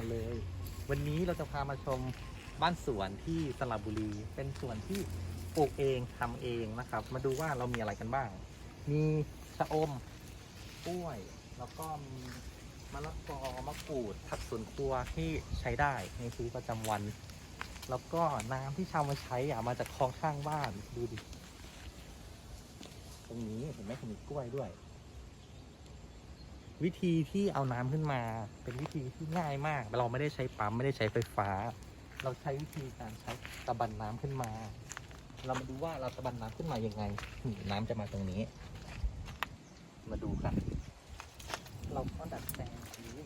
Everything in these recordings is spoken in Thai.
าเลย วันนี้เราจะพามาชมบ้านสวนที่สระบุรี เป็นสวนที่ปลูกเองทำเองนะครับ มาดูว่าเรามีอะไรกันบ้าง มีชะอมกล้วย แล้วก็มีมะละกอมะกรูดผักสวนครัวที่ใช้ได้ในชีวิตประจำวัน แล้วก็น้ำที่ชาวมาใช้อะมาจากคลองข้างบ้านดูดิ ตรงนี้เห็นไหมมีกล้วยด้วย วิธีที่เอาน้ำขึ้นมา เป็นวิธีที่ง่ายมาก เราไม่ได้ใช้ปั๊มไม่ได้ใช้ไฟฟ้า เราใช้วิธีการใช้ตะบันน้ำขึ้นมา เรามาดูว่าเราตะบันน้ำขึ้นมายังไงนี่น้ำจะมาตรงนี้ มาดูกัน เราก็ดัดแปลงนี้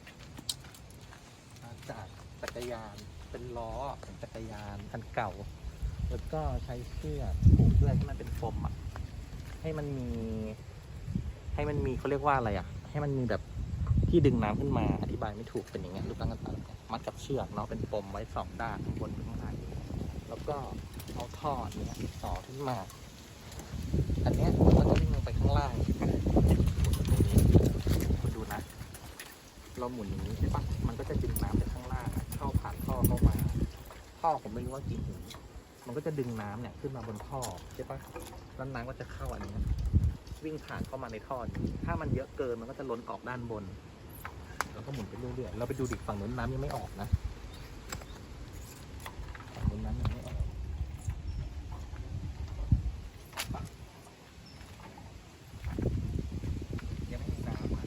มาจากจักรยานเป็นล้อของจักรยานคันเก่า แล้วก็ใช้เชือกผูกเพื่อให้มันเป็นโฟมอะให้มันมี ให้มันมีเขาเรียกว่าอะไรอะ ให้มันมีแบบที่ดึงน้ำขึ้นมาอธิบายไม่ถูกเป็นอย่างเงี้ยรูปร่างต่างๆมัดกับเชือกเนาะเป็นปมไว้สองด้านข้างบนข้างล่างแล้วก็เอาท่อเนี้ยต่อขึ้นมา อันเนี้ยมันจะวิ่งลงไปข้างล่างหมุนไปตรงนี้คุณดูนะ เราหมุนอย่างนี้ใช่ปะมันก็จะดึงน้ำไปข้างล่างเข้าผ่านท่อเข้ามาท่อผมไม่รู้ว่ากี่หูมันก็จะดึงน้ำเนี่ยขึ้นมาบนท่อใช่ปะแล้วน้ำก็จะเข้าอันนี้ วิ่งผ่านเข้ามาในท่อนี้ถ้ามันเยอะเกินมันก็จะล้นออกด้านบน เราก็หมุนไปเรื่อยๆ เราไปดูดิฝั่งนู้นน้ำยังไม่ออกนะ ฝั่งนู้นน้ำยังไม่ออก ยังไม่มีน้ำอะ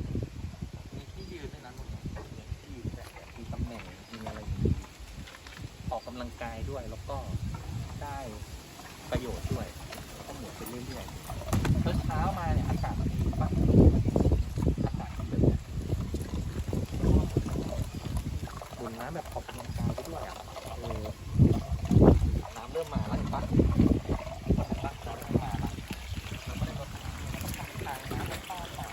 มีที่ยืนด้วยนะตรงนี้มีที่ยืนแบบมีตำแหน่งมีอะไรอย่างงี้ออกกำลังกายด้วยแล้วก็ได้ประโยชน์ด้วย แล้วก็หมุนไปเรื่อยๆ เช้ามาเนี่ยอากาศมันดีมากอากาศมันเป็นดื่มน้ำแบบออกกำลังกายไปด้วยอะเออน้ำเริ่มมาแล้วเห็นปะเห็นปะน้ำเริ่มมาแล้วเราไม่ได้ลดน้ำทางน้ำมันเข้ามา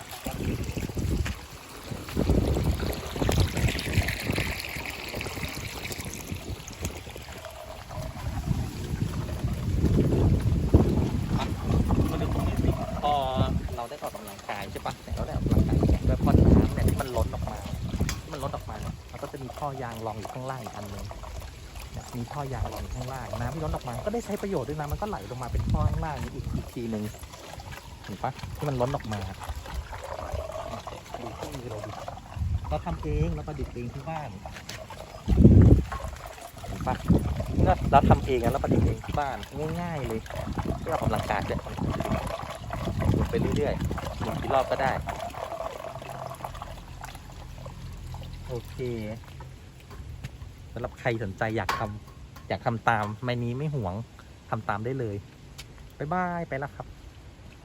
มาดูตรงนี้สิพอเราได้ออกกำลังกายใช่ปะเนี่ยเราได้ออกกำลังกายเนี่ยด้วยพอน้ำเนี่ยที่มันล้นออกมาที่มันล้นออกมาเนี่ยมันก็จะมี ท่อยางรองอยู่ข้างล่างอีกอันหนึงเนี่ยมีท่อยางรองอยู่ข้างล่างน้ำที่ล้นออกมา ก็ได้ใช้ประโยชน์ด้วยนะมันก็ไหลลงมาเป็นท่อข้างล่างนี้อีกอีกทีหนึ่งเห็นปะที่มันล้นออกมาดูที่มือเราดิเราทำเองเราประดิษฐ์เองที่บ้านเห็นปะเนี่ยเราทำเองแล้วเราประดิษฐ์เองที่บ้านง่ายๆเลยเพื่อออกกำลังกายเนี่ยหมุนไปเรื่อยๆหมุนกี่รอบก็ได้โอเค สำหรับใครสนใจอยากทำอยากทำตามไม่นี้ไม่หวงทำตามได้เลย บ๊ายบาย ไปแล้วครับ